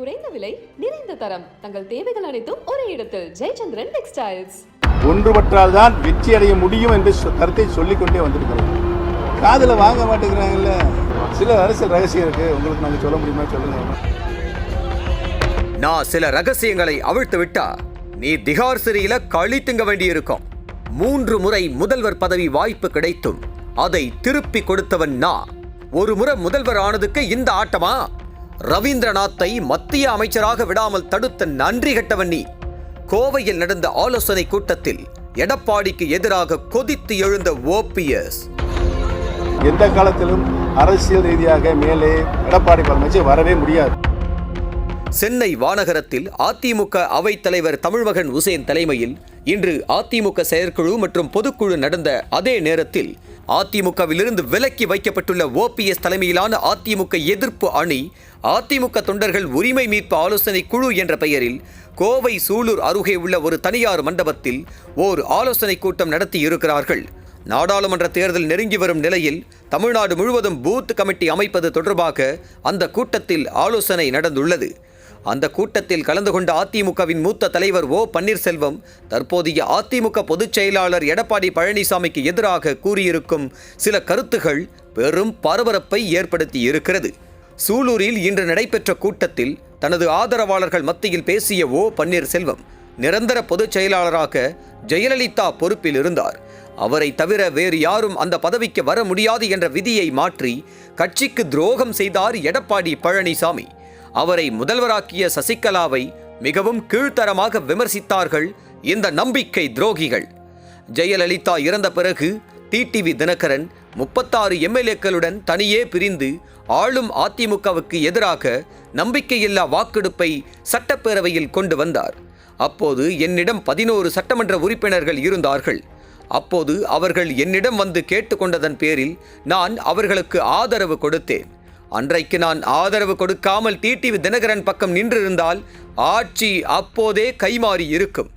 குறைந்த விலை நிறைந்த தரம். தங்கள் தேவைகள் அனைத்தும் ஒரே இடத்தில். ஜெயச்சந்திரன் டெக்ஸ்டைல்ஸ். ஒன்றுபட்டால் தான் வெற்றி அடைய முடியும் என்று சொ- கருத்தை சொல்லிக்கொண்டே வந்திருக்கிறோம். காதுல வாங்க மாட்டேங்கிறாங்கல்ல? சில அரசியல் ரகசியம் இருக்கு. உங்களுக்கு நாங்கள் சொல்ல முடியுமா? சொல்லுங்க. நான் சில ரகசியங்களை அவிழ்த்து விட்டா நீ திகார் சிறையில களி திங்க வேண்டியிருக்கும். மூன்று முறை முதல்வர் பதவி வாய்ப்பு கிடைத்தும் அதை திருப்பி கொடுத்தவன் நான். ஒரு முறை முதல்வர் ஆனதுக்கு இந்த ஆட்டமா? ரவீந்திரநாத்தை மத்திய அமைச்சராக விடாமல் தடுத்த நன்றி கட்டவன் நீ. கோவையில் நடந்த ஆலோசனை கூட்டத்தில் எடப்பாடிக்கு எதிராக கொதித்து எழுந்த ஓபிஎஸ் எந்த காலத்திலும் அரசியல் ரீதியாக மேலே எடப்பாடி பழனிசாமி வரவே முடியாது. சென்னை வானகரத்தில் அதிமுக அவைத்தலைவர் தமிழ்மகன் உசேன் தலைமையில் இன்று அதிமுக செயற்குழு மற்றும் பொதுக்குழு நடந்த அதே நேரத்தில் அதிமுகவிலிருந்து விலக்கி வைக்கப்பட்டுள்ள ஓபிஎஸ் தலைமையிலான அதிமுக எதிர்ப்பு அணி அதிமுக தொண்டர்கள் உரிமை மீட்பு ஆலோசனை குழு என்ற பெயரில் கோவை சூலூர் அருகே உள்ள ஒரு தனியார் மண்டபத்தில் ஓர் ஆலோசனை கூட்டம் நடத்தி இருக்கிறார்கள். நாடாளுமன்ற தேர்தல் நெருங்கி வரும் நிலையில் தமிழ்நாடு முழுவதும் பூத் கமிட்டி அமைப்பது தொடர்பாக அந்த கூட்டத்தில் ஆலோசனை நடந்துள்ளது. அந்த கூட்டத்தில் கலந்து கொண்ட அதிமுகவின் மூத்த தலைவர் ஓ பன்னீர்செல்வம் தற்போதைய அதிமுக பொதுச் செயலாளர் எடப்பாடி பழனிசாமிக்கு எதிராக கூறியிருக்கும் சில கருத்துகள் பெரும் பரபரப்பை ஏற்படுத்தி இருக்கிறது சூலூரில் இன்று நடைபெற்ற கூட்டத்தில் தனது ஆதரவாளர்கள் மத்தியில் பேசிய ஓ பன்னீர்செல்வம் நிரந்தர பொதுச் செயலாளராக ஜெயலலிதா பொறுப்பில் இருந்தார். அவரை தவிர வேறு யாரும் அந்த பதவிக்கு வர முடியாது என்ற விதியை மாற்றி கட்சிக்கு துரோகம் செய்தார் எடப்பாடி பழனிசாமி. அவரை முதல்வராக்கிய சசிகலாவை மிகவும் கீழ்த்தரமாக விமர்சித்தார்கள் இந்த நம்பிக்கை துரோகிகள். ஜெயலலிதா இறந்த பிறகு டிடிவி தினகரன் முப்பத்தாறு எம்எல்ஏக்களுடன் தனியே பிரிந்து ஆளும் அதிமுகவுக்கு எதிராக நம்பிக்கையில்லா வாக்கெடுப்பை சட்டப்பேரவையில் கொண்டு வந்தார். அப்போது என்னிடம் பதினோரு சட்டமன்ற உறுப்பினர்கள் இருந்தார்கள். அப்போது அவர்கள் என்னிடம் வந்து கேட்டுக்கொண்டதன் பேரில் நான் அவர்களுக்கு ஆதரவு கொடுத்தேன். அன்றைக்கு நான் ஆதரவு கொடுக்காமல் டிடிவி தினகரன் பக்கம் நின்றிருந்தால் ஆட்சி அப்போதே கைமாறி இருக்கும்.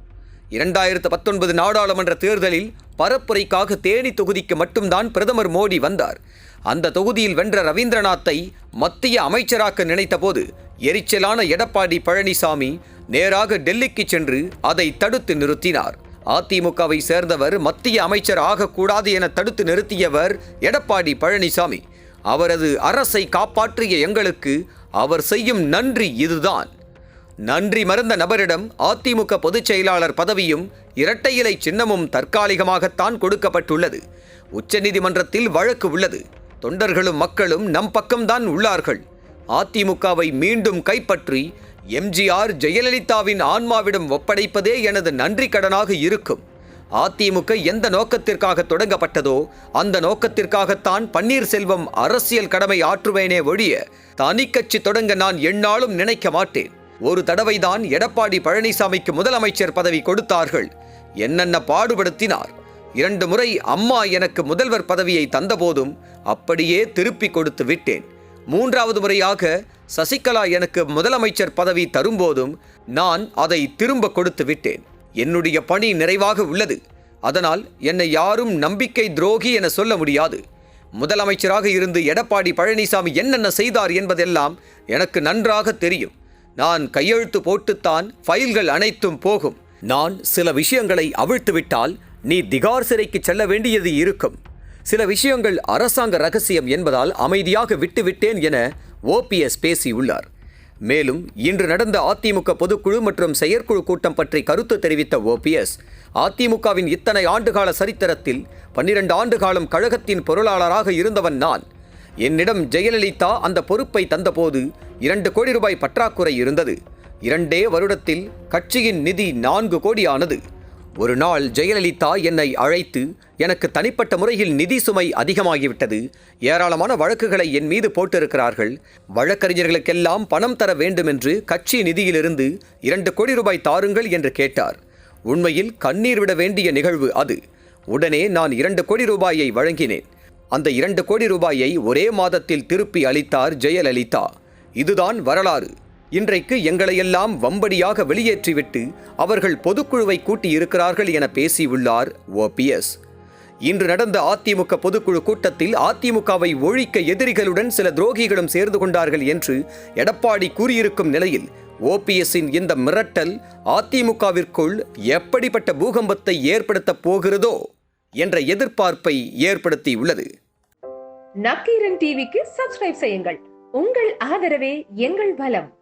இரண்டாயிரத்து பத்தொன்பது நாடாளுமன்ற தேர்தலில் பரப்புரைக்காக தேனி தொகுதிக்கு மட்டும்தான் பிரதமர் மோடி வந்தார். அந்த தொகுதியில் வென்ற ரவீந்திரநாத்தை மத்திய அமைச்சராக்க நினைத்தபோது எரிச்சலான எடப்பாடி பழனிசாமி நேராக டெல்லிக்கு சென்று அதை தடுத்து நிறுத்தினார். அதிமுகவை சேர்ந்தவர் மத்திய அமைச்சர் ஆகக்கூடாது என தடுத்து நிறுத்தியவர் எடப்பாடி பழனிசாமி. அவரது அரசை காப்பாற்றிய எங்களுக்கு அவர் செய்யும் நன்றி இதுதான். நன்றி மறந்த நபரிடம் அதிமுக பொதுச் செயலாளர் பதவியும் இரட்டை இலை சின்னமும் தற்காலிகமாகத்தான் கொடுக்கப்பட்டுள்ளது. உச்சநீதிமன்றத்தில் வழக்கு உள்ளது. தொண்டர்களும் மக்களும் நம் பக்கம்தான் உள்ளார்கள். அதிமுகவை மீண்டும் கைப்பற்றி எம்ஜிஆர் ஜெயலலிதாவின் ஆன்மாவிடம் ஒப்படைப்பதே எனது நன்றி கடனாக இருக்கும். அதிமுக எந்த நோக்கத்திற்காக தொடங்கப்பட்டதோ அந்த நோக்கத்திற்காகத்தான் பன்னீர்செல்வம் அரசியல் கடமை ஆற்றுவேனே ஒழிய தனிக்கட்சி தொடங்க நான் எந்நாளும் நினைக்க மாட்டேன். ஒரு தடவைதான் எடப்பாடி பழனிசாமிக்கு முதலமைச்சர் பதவி கொடுத்தார்கள். என்னென்ன பாடுபடுத்தினார்? இரண்டு முறை அம்மா எனக்கு முதல்வர் பதவியை தந்தபோதும் அப்படியே திருப்பி கொடுத்து விட்டேன். மூன்றாவது முறையாக சசிகலா எனக்கு முதலமைச்சர் பதவி தரும்போதும் நான் அதை திரும்ப கொடுத்து விட்டேன். என்னுடைய பணி நிறைவாக உள்ளது. அதனால் என்னை யாரும் நம்பிக்கை துரோகி என சொல்ல முடியாது. முதலமைச்சராக இருந்து எடப்பாடி பழனிசாமி என்னென்ன செய்தார் என்பதெல்லாம் எனக்கு நன்றாக தெரியும். நான் கையெழுத்து போட்டுத்தான் ஃபைல்கள் அனைத்தும் போகும். நான் சில விஷயங்களை அவிழ்த்துவிட்டால் நீ திகார் சிறைக்கு செல்ல வேண்டியது இருக்கும். சில விஷயங்கள் அரசாங்க ரகசியம் என்பதால் அமைதியாக விட்டுவிட்டேன் என ஓபிஎஸ் பேசியுள்ளார். மேலும் இன்று நடந்த அதிமுக பொதுக்குழு மற்றும் செயற்குழு கூட்டம் பற்றி கருத்து தெரிவித்த ஓபிஎஸ் அதிமுகவின் இத்தனை ஆண்டுகால சரித்திரத்தில் பன்னிரண்டு ஆண்டு காலம் கழகத்தின் பொருளாளராக இருந்தவன் நான். என்னிடம் ஜெயலலிதா அந்த பொறுப்பை தந்தபோது இரண்டு கோடி ரூபாய் பற்றாக்குறை இருந்தது. இரண்டே வருடத்தில் கட்சியின் நிதி நான்கு கோடி ஆனது ஒரு நாள் ஜெயலலிதா என்னை அழைத்து எனக்கு தனிப்பட்ட முறையில் நிதி சுமை அதிகமாகிவிட்டது. ஏராளமான வழக்குகளை என் மீது போட்டிருக்கிறார்கள். வழக்கறிஞர்களுக்கெல்லாம் பணம் தர வேண்டும் என்று கட்சி நிதியிலிருந்து இரண்டு கோடி ரூபாய் தாருங்கள் என்று கேட்டார். உண்மையில் கண்ணீர் விட வேண்டிய நிகழ்வு அது. உடனே நான் இரண்டு கோடி ரூபாயை வழங்கினேன். அந்த இரண்டு கோடி ரூபாயை ஒரே மாதத்தில் திருப்பி அளித்தார் ஜெயலலிதா. இதுதான் வரலாறு. இன்றைக்கு எங்களையெல்லாம் வம்படியாக வெளியேற்றிவிட்டு அவர்கள் பொதுக்குழுவை கூட்டியிருக்கிறார்கள் என பேசியுள்ளார் ஓபிஎஸ் இன்று நடந்த அதிமுக பொதுக்குழு கூட்டத்தில் அதிமுகவை ஒழிக்க எதிரிகளுடன் சில துரோகிகளும் சேர்ந்து கொண்டார்கள் என்று எடப்பாடி கூறியிருக்கும் நிலையில் ஓபிஎஸ்ஸின் இந்த மிரட்டல் அதிமுகவிற்குள் எப்படிப்பட்ட பூகம்பத்தை ஏற்படுத்தப் போகிறதோ என்ற எதிர்பார்ப்பை ஏற்படுத்தியுள்ளது. நக்கீரன் டிவிக்கு சப்ஸ்கிரைப் செய்யுங்கள். உங்கள் ஆதரவே எங்கள் பலம்.